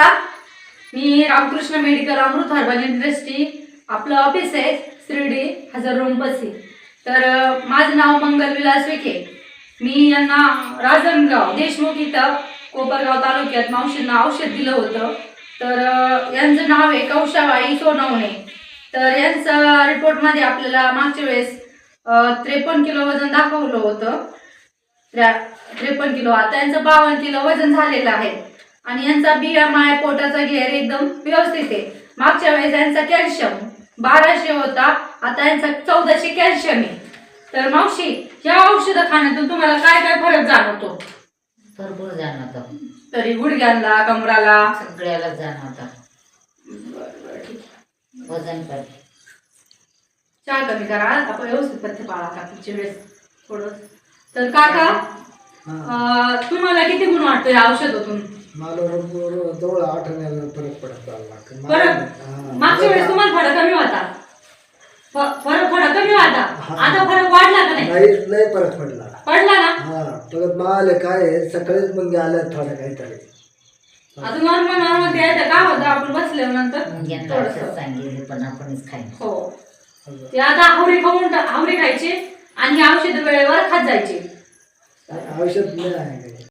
नमस्कार. मी Ramkrishna medical Amrut herbal industry आपलं office आहे शिर्डी हजार बसी तर माझं नाव मंगल विलास विखे. मी यांना राजनगाव देशमुख इथं कोपरगाव तालुक्यात मावशींना औषध दिलं होतं. तर यांचं नाव आहे कौशाबाई सोनवणे. तर यांचं रिपोर्टमध्ये आपल्याला मागच्या वेळेस त्रेपन्न किलो वजन दाखवलं होतं. त्रेपन्न किलो आता यांचं बावन्न किलो वजन झालेलं आहे. आणि यांचा बी एम आय पोटाचा घेर एकदम व्यवस्थित आहे. मागच्या वेळेस यांचा कॅल्शियम बाराशे होता आता यांचा चौदाशे कॅल्शियम आहे. तर मावशी या औषध खाण्यातून तुम्हाला काय काय फरक जाणवतो? भरपूर जाणवतं. तरी गुडघ्यांना कमराला? सगळ्याला जाणवतं. वजन पण. चहा कमी करा आपण व्यवस्थित पथ्य पाळा का पुढच्या वेळेस थोडं. तर काका अं, तुम्हाला किती गुण वाटतो या औषधातून? मला जवळ आठ फरक पडत चालला फरक मागच्या वेळेस तुम्हाला फरक कमी होता. फ- फरक फरक कमी होता. आता फरक वाढला का नाही? नाही लय फरक पडला. पडला ना? हा परत मला काय आहे, सकाळीच मग आलं थोडं काहीतरी. आता नॉर्मल नॉर्मल द्यायचं का होतं आपण बसल्यानंतर मुंग्यांना औषध सांगितले पण आपणच खायचं. हो. ते आता हावरी खाऊन खायचे आणि हे औषध वेळेवर खात जायचे. औषध नाही आहे. काही.